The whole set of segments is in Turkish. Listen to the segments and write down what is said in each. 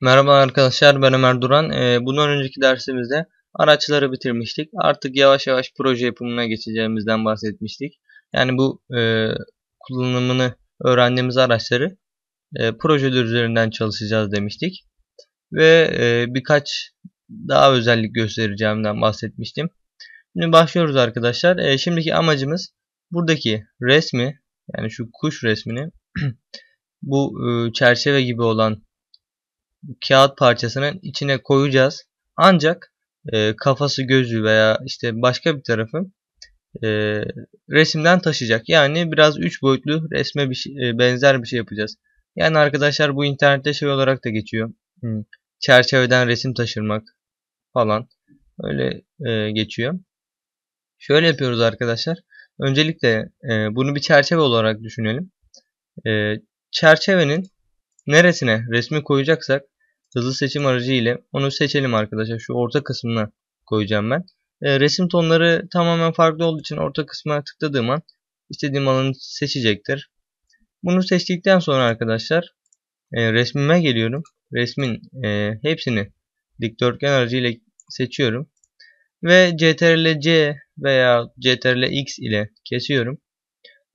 Merhaba arkadaşlar ben Ömer Duran. Ee, bundan önceki dersimizde araçları bitirmiştik. Artık yavaş yavaş proje yapımına geçeceğimizden bahsetmiştik. Yani bu e, kullanımını öğrendiğimiz araçları e, projeler üzerinden çalışacağız demiştik. Ve e, birkaç daha özellik göstereceğimden bahsetmiştim. Şimdi başlıyoruz arkadaşlar. E, şimdiki amacımız buradaki resmi yani şu kuş resmini bu e, çerçeve gibi olan kağıt parçasının içine koyacağız. Ancak e, kafası gözü veya işte başka bir tarafı e, resimden taşıyacak. Yani biraz 3 boyutlu resme bir şey, e, benzer bir şey yapacağız. Yani arkadaşlar bu internette şey olarak da geçiyor. Hmm, çerçeveden resim taşırmak falan. Öyle e, geçiyor. Şöyle yapıyoruz arkadaşlar. Öncelikle e, bunu bir çerçeve olarak düşünelim. E, çerçevenin neresine resmi koyacaksak hızlı seçim aracı ile onu seçelim arkadaşlar. Şu orta kısmına koyacağım ben. E, resim tonları tamamen farklı olduğu için orta kısmına tıkladığım an istediğim alanı seçecektir. Bunu seçtikten sonra arkadaşlar e, resmime geliyorum. Resmin e, hepsini dikdörtgen aracı ile seçiyorum. Ve CTRL-C veya CTRL-X ile kesiyorum.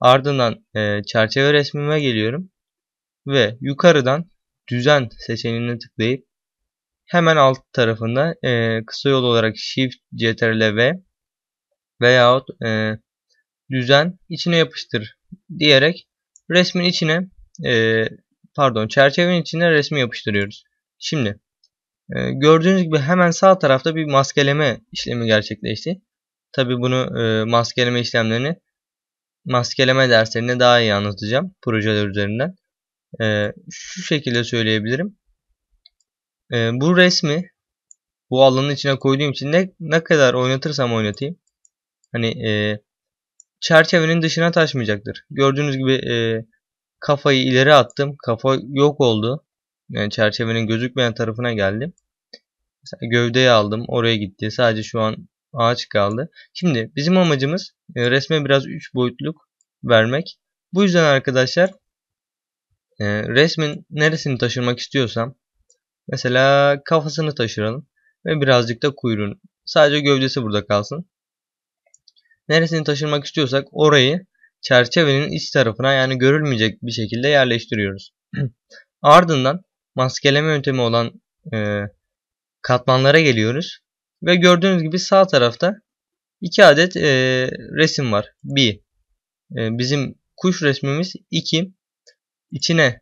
Ardından e, çerçeve resmime geliyorum ve yukarıdan düzen seçeneğine tıklayıp hemen alt tarafında e, kısa yol olarak Shift Ctrl V veyahut e, düzen içine yapıştır diyerek resmin içine e, pardon çerçevenin içine resmi yapıştırıyoruz. Şimdi e, gördüğünüz gibi hemen sağ tarafta bir maskeleme işlemi gerçekleşti. Tabi bunu e, maskeleme işlemlerini maskeleme derslerinde daha iyi anlatacağım projeler üzerinden. E, şu şekilde söyleyebilirim. E, bu resmi bu alanın içine koyduğum için ne, ne kadar oynatırsam oynatayım. Hani e, çerçevenin dışına taşmayacaktır. Gördüğünüz gibi e, kafayı ileri attım. Kafa yok oldu. Yani çerçevenin gözükmeyen tarafına geldim. Mesela gövdeyi aldım. Oraya gitti. Sadece şu an ağaç kaldı. Şimdi bizim amacımız e, resme biraz 3 boyutluk vermek. Bu yüzden arkadaşlar e, resmin neresini taşırmak istiyorsam mesela kafasını taşıralım ve birazcık da kuyruğunu. Sadece gövdesi burada kalsın. Neresini taşırmak istiyorsak orayı çerçevenin iç tarafına yani görülmeyecek bir şekilde yerleştiriyoruz. Ardından maskeleme yöntemi olan e, katmanlara geliyoruz. Ve gördüğünüz gibi sağ tarafta iki adet e, resim var. Bir, e, bizim kuş resmimiz. iki içine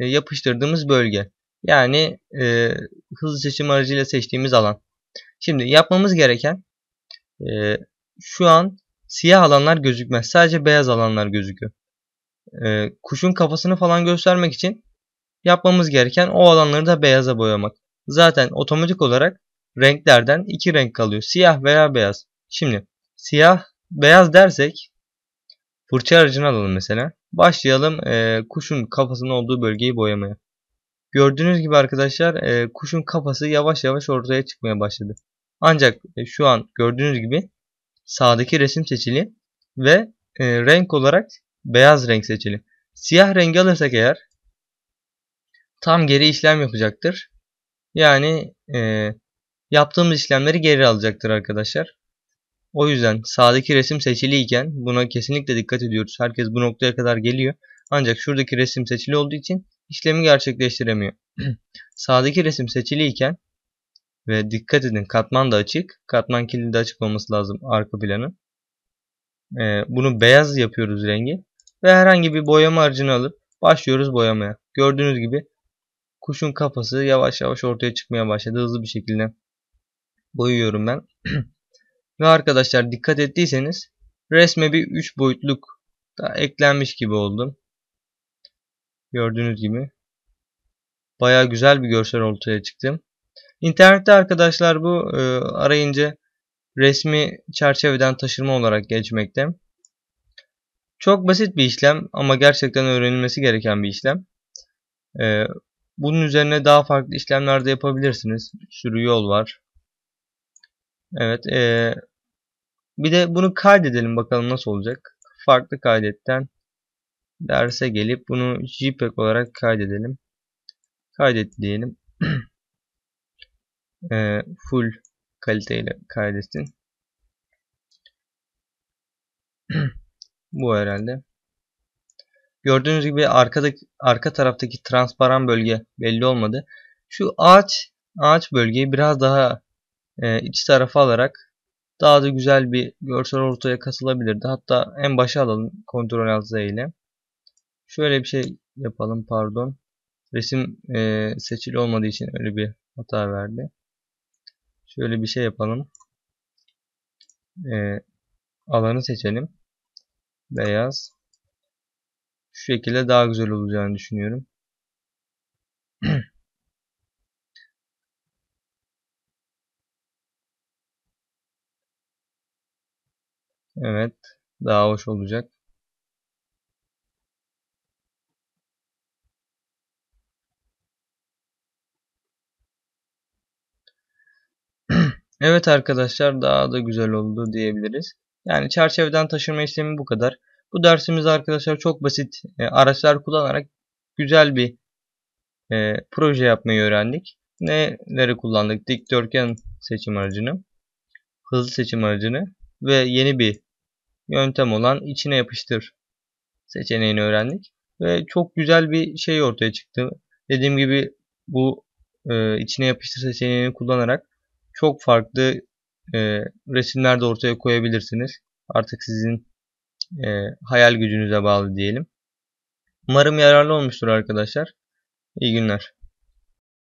e, yapıştırdığımız bölge. Yani e, hızlı seçim aracıyla seçtiğimiz alan. Şimdi yapmamız gereken e, şu an siyah alanlar gözükmez. Sadece beyaz alanlar gözüküyor. E, kuşun kafasını falan göstermek için yapmamız gereken o alanları da beyaza boyamak. Zaten otomatik olarak renklerden iki renk kalıyor. Siyah veya beyaz. Şimdi siyah beyaz dersek fırça aracını alalım mesela. Başlayalım e, kuşun kafasının olduğu bölgeyi boyamaya. Gördüğünüz gibi arkadaşlar e, kuşun kafası yavaş yavaş ortaya çıkmaya başladı. Ancak e, şu an gördüğünüz gibi sağdaki resim seçili ve e, renk olarak beyaz renk seçili. Siyah rengi alırsak eğer tam geri işlem yapacaktır. Yani e, yaptığımız işlemleri geri alacaktır arkadaşlar. O yüzden sağdaki resim seçili iken buna kesinlikle dikkat ediyoruz. Herkes bu noktaya kadar geliyor. Ancak şuradaki resim seçili olduğu için işlemi gerçekleştiremiyor. sağdaki resim seçili iken ve dikkat edin katman da açık. Katman kilidi açık olması lazım arka planın. Ee, bunu beyaz yapıyoruz rengi. Ve herhangi bir boyama aracını alıp başlıyoruz boyamaya. Gördüğünüz gibi kuşun kafası yavaş yavaş ortaya çıkmaya başladı. Hızlı bir şekilde boyuyorum ben. Ve arkadaşlar dikkat ettiyseniz resme bir 3 boyutluk da eklenmiş gibi oldu. Gördüğünüz gibi. Baya güzel bir görsel ortaya çıktı. İnternette arkadaşlar bu e, arayınca resmi çerçeveden taşırma olarak geçmekte. Çok basit bir işlem ama gerçekten öğrenilmesi gereken bir işlem. E, bunun üzerine daha farklı işlemler de yapabilirsiniz. Bir sürü yol var. Evet. E, bir de bunu kaydedelim bakalım nasıl olacak. Farklı kaydetten derse gelip bunu JPEG olarak kaydedelim. Kaydet diyelim. e, full kaliteyle kaydetsin. Bu herhalde. Gördüğünüz gibi arkadaki arka taraftaki transparan bölge belli olmadı. Şu ağaç ağaç bölgeyi biraz daha e, iç tarafa alarak daha da güzel bir görsel ortaya katılabilirdi. Hatta en başa alalım kontrol alt ile. Şöyle bir şey yapalım pardon. Resim e, seçili olmadığı için öyle bir hata verdi. Şöyle bir şey yapalım. E, alanı seçelim. Beyaz. Şu şekilde daha güzel olacağını düşünüyorum. evet. Daha hoş olacak. Evet arkadaşlar daha da güzel oldu diyebiliriz. Yani çerçeveden taşırma işlemi bu kadar. Bu dersimiz arkadaşlar çok basit e, araçlar kullanarak güzel bir e, proje yapmayı öğrendik. Neleri kullandık? Dikdörtgen seçim aracını, hızlı seçim aracını ve yeni bir yöntem olan içine yapıştır seçeneğini öğrendik. Ve çok güzel bir şey ortaya çıktı. Dediğim gibi bu e, içine yapıştır seçeneğini kullanarak çok farklı e, resimler de ortaya koyabilirsiniz. Artık sizin e, hayal gücünüze bağlı diyelim. Umarım yararlı olmuştur arkadaşlar. İyi günler.